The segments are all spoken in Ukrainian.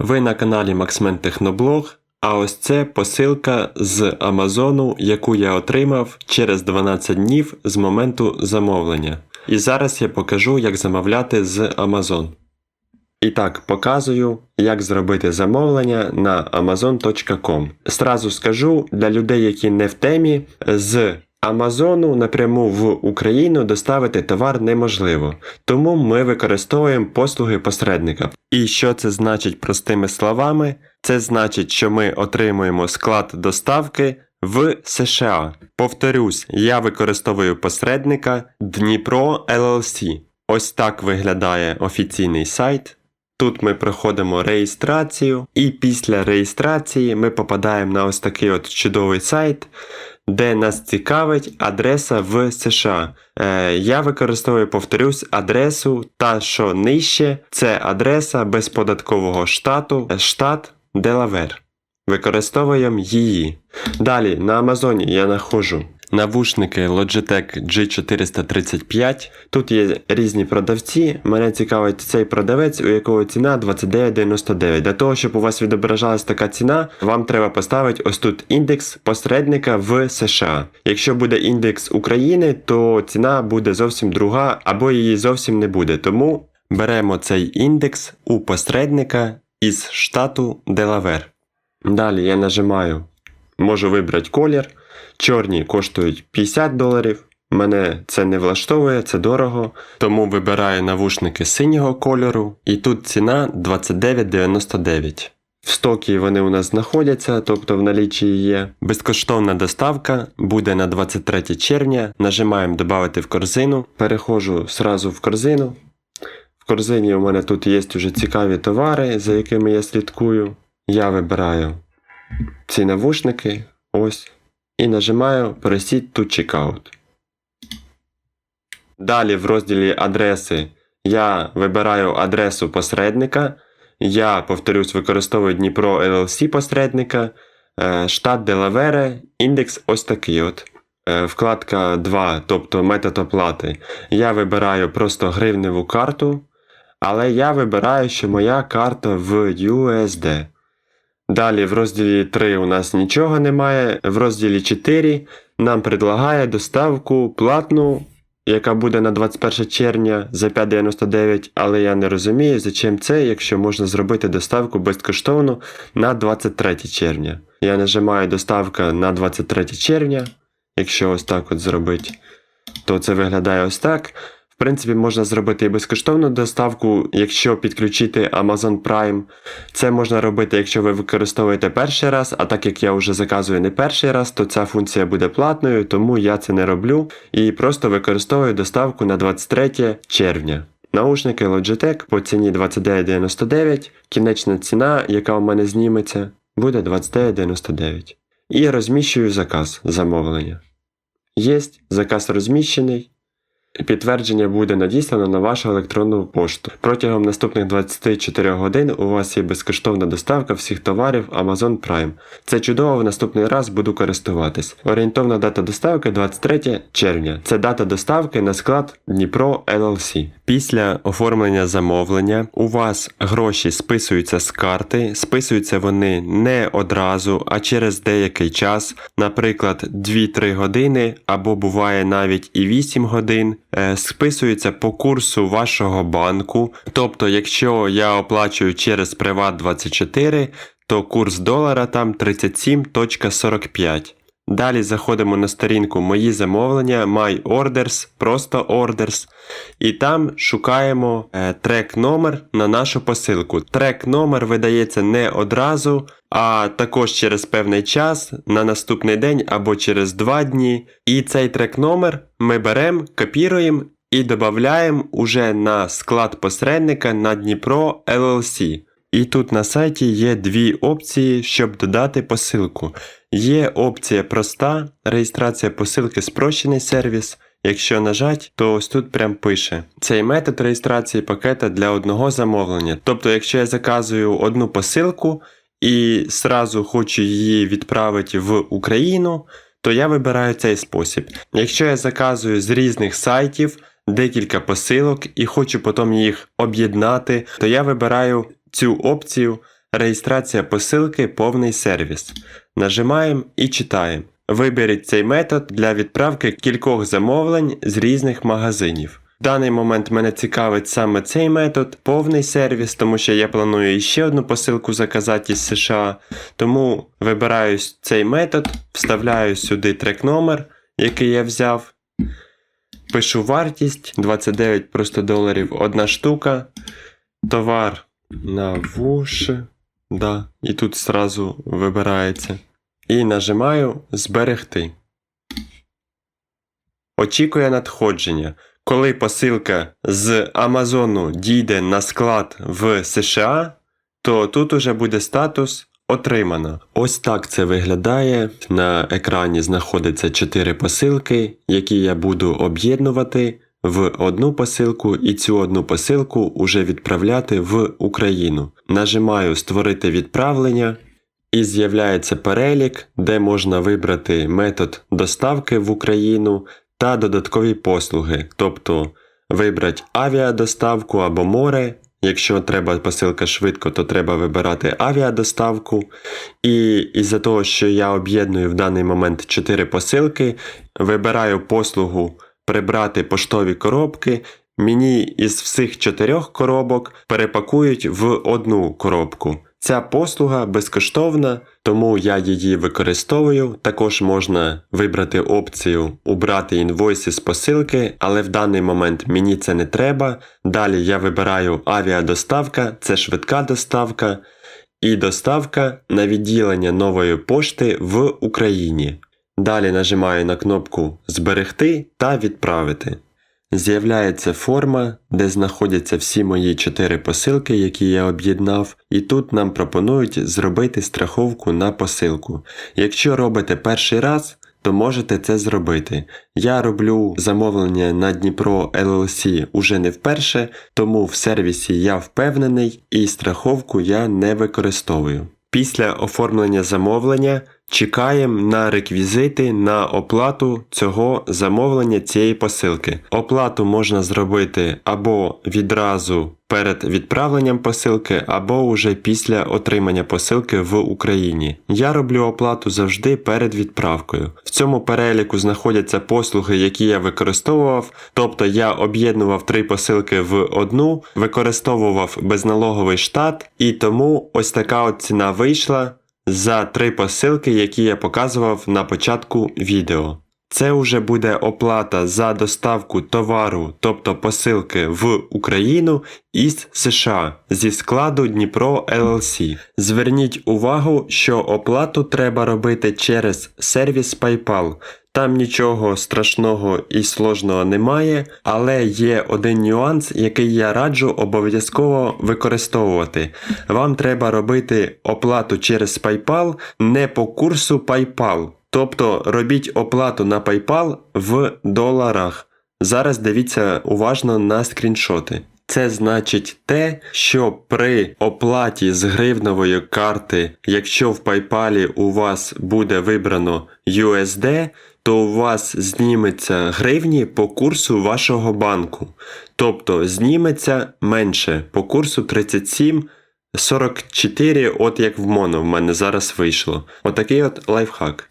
Ви на каналі Maxman Техноблог, а ось це посилка з Амазону, яку я отримав через 12 днів з моменту замовлення. І зараз я покажу, як замовляти з Amazon. І так, показую, як зробити замовлення на amazon.com. Сразу скажу для людей, які не в темі, з Амазону напряму в Україну доставити товар неможливо, тому ми використовуємо послуги посередника. І що це значить простими словами? Це значить, що ми отримуємо склад доставки в США. Повторюсь, я використовую посередника Дніпро LLC. Ось так виглядає офіційний сайт. Тут ми проходимо реєстрацію, і після реєстрації ми попадаємо на ось такий от чудовий сайт, де нас цікавить адреса в США. Е, я використовую, повторюсь, адресу та що нижче, це адреса безподаткового штату, е, штат Делавер. Використовуємо її. Далі на Амазоні я знаходжу навушники Logitech G435. Тут є різні продавці. Мене цікавить цей продавець, у якого ціна 29,99. Для того, щоб у вас відображалась така ціна, вам треба поставити ось тут індекс посередника в США. Якщо буде індекс України, то ціна буде зовсім друга, або її зовсім не буде. Тому беремо цей індекс у посередника із штату Делавер. Далі я нажимаю, можу вибрати колір. Чорні коштують 50 доларів. Мене це не влаштовує, це дорого. Тому вибираю навушники синього кольору, і тут ціна 29,99. В стокі вони у нас знаходяться, тобто в налічі є. Безкоштовна доставка буде на 23 червня. Нажимаємо Додати в корзину. Переходжу сразу в корзину. В корзині у мене тут є вже цікаві товари, за якими я слідкую. Я вибираю ці навушники. Ось і нажимаю Proceed to Checkout. Далі в розділі адреси я вибираю адресу посередника. Я, повторюсь, використовую Дніпро LLC посередника, е, штат Делавере, індекс ось такий от. Е, Вкладка 2, тобто метод оплати. Я вибираю просто гривневу карту, але я вибираю, що моя карта в USD. Далі в розділі 3 у нас нічого немає. В розділі 4 нам предлагає доставку платну, яка буде на 21 червня за 5,99, але я не розумію, зачем це, якщо можна зробити доставку безкоштовно на 23 червня. Я нажимаю доставка на 23 червня. Якщо ось так от зробити, то це виглядає ось так. Принципі, можна зробити і безкоштовну доставку, якщо підключити Amazon Prime. Це можна робити, якщо ви використовуєте перший раз, а так як я вже заказую не перший раз, то ця функція буде платною, тому я це не роблю і просто використовую доставку на 23 червня. Наушники Logitech по ціні 29,99, кінечна ціна, яка у мене зніметься, буде 29,99. І розміщую заказ замовлення. Є заказ розміщений. Підтвердження буде надіслано на вашу електронну пошту. Протягом наступних 24 годин у вас є безкоштовна доставка всіх товарів Amazon Prime. Це чудово, в наступний раз буду користуватись. Орієнтовна дата доставки 23 червня. Це дата доставки на склад Дніпро LLC. Після оформлення замовлення у вас гроші списуються з карти, списуються вони не одразу, а через деякий час, наприклад, 2-3 години або буває навіть і 8 годин. Е, Списується по курсу вашого банку. Тобто, якщо я оплачую через Приват24, то курс долара там 37.45. Далі заходимо на сторінку Мої замовлення, My Orders, просто Orders, і там шукаємо е, трек номер на нашу посилку. Трек номер видається не одразу, а також через певний час, на наступний день або через 2 дні. І цей трек номер ми беремо, копіруємо і додаємо уже на склад посередника на Дніпро LLC. І тут на сайті є дві опції, щоб додати посилку. Є опція проста, реєстрація посилки спрощений сервіс. Якщо нажать, то ось тут прям пише. Цей метод реєстрації пакета для одного замовлення. Тобто, якщо я заказую одну посилку і сразу хочу її відправити в Україну, то я вибираю цей спосіб. Якщо я заказую з різних сайтів декілька посилок і хочу потім їх об'єднати, то я вибираю цю опцію реєстрація посилки, повний сервіс. Нажимаємо і читаємо. Виберіть цей метод для відправки кількох замовлень з різних магазинів. В даний момент мене цікавить саме цей метод, повний сервіс, тому що я планую ще одну посилку заказати із США. Тому вибираю цей метод, вставляю сюди трек номер, який я взяв. Пишу вартість 29 просто доларів одна штука. Товар на вуш. Да, і тут зразу вибирається. І нажимаю Зберегти. Очікує надходження. Коли посилка з Амазону дійде на склад в США, то тут уже буде статус Отримано. Ось так це виглядає. На екрані знаходиться 4 посилки, які я буду об'єднувати в одну посилку і цю одну посилку уже відправляти в Україну. Нажимаю Створити відправлення і з'являється перелік, де можна вибрати метод доставки в Україну та додаткові послуги, тобто вибрати авіадоставку або море. Якщо треба посилка швидко, то треба вибирати авіадоставку. І із-за того, що я об'єдную в даний момент 4 посилки, вибираю послугу прибрати поштові коробки. Мені із всіх чотирьох коробок перепакують в одну коробку. Ця послуга безкоштовна, тому я її використовую. Також можна вибрати опцію Убрати інвойси з посилки, але в даний момент мені це не треба. Далі я вибираю авіадоставка, це швидка доставка, і доставка на відділення нової пошти в Україні. Далі нажимаю на кнопку Зберегти та відправити. З'являється форма, де знаходяться всі мої 4 посилки, які я об'єднав, і тут нам пропонують зробити страховку на посилку. Якщо робите перший раз, то можете це зробити. Я роблю замовлення на Дніпро LLC уже не вперше, тому в сервісі я впевнений і страховку я не використовую. Після оформлення замовлення чекаємо на реквізити на оплату цього замовлення цієї посилки. Оплату можна зробити або відразу перед відправленням посилки, або уже після отримання посилки в Україні. Я роблю оплату завжди перед відправкою. В цьому переліку знаходяться послуги, які я використовував, тобто я об'єднував три посилки в одну, використовував безналоговий штат, і тому ось така от ціна вийшла за три посилки, які я показував на початку відео. Це вже буде оплата за доставку товару, тобто посилки в Україну із США зі складу Дніпро LLC. Зверніть увагу, що оплату треба робити через сервіс PayPal. Там нічого страшного і сложного немає, але є один нюанс, який я раджу обов'язково використовувати. Вам треба робити оплату через PayPal не по курсу PayPal. Тобто робіть оплату на PayPal в доларах. Зараз дивіться уважно на скріншоти. Це значить те, що при оплаті з гривнової карти, якщо в PayPal у вас буде вибрано USD, то у вас зніметься гривні по курсу вашого банку. Тобто зніметься менше по курсу 37. 44, от як в моно в мене зараз вийшло. Отакий от лайфхак.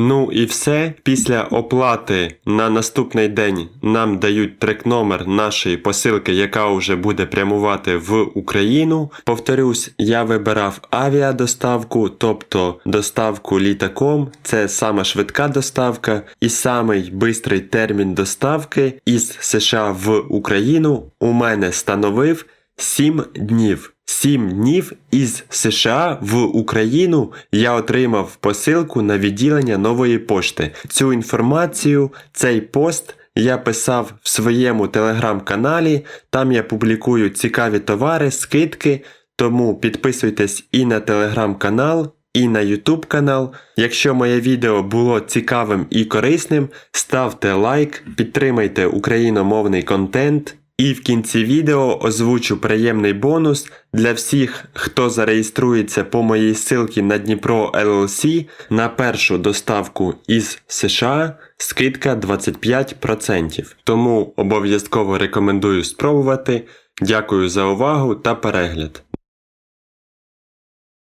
Ну і все. Після оплати на наступний день нам дають трек номер нашої посилки, яка вже буде прямувати в Україну. Повторюсь, я вибирав авіадоставку, тобто доставку літаком. Це сама швидка доставка, і самий бистрий термін доставки із США в Україну у мене становив 7 днів. 7 днів із США в Україну я отримав посилку на відділення нової пошти. Цю інформацію, цей пост я писав в своєму телеграм-каналі. Там я публікую цікаві товари, скидки. Тому підписуйтесь і на телеграм-канал, і на YouTube канал. Якщо моє відео було цікавим і корисним, ставте лайк, підтримайте україномовний контент. І в кінці відео озвучу приємний бонус для всіх, хто зареєструється по моїй ссылці на Дніпро LLC на першу доставку із США скидка 25%. Тому обов'язково рекомендую спробувати. Дякую за увагу та перегляд.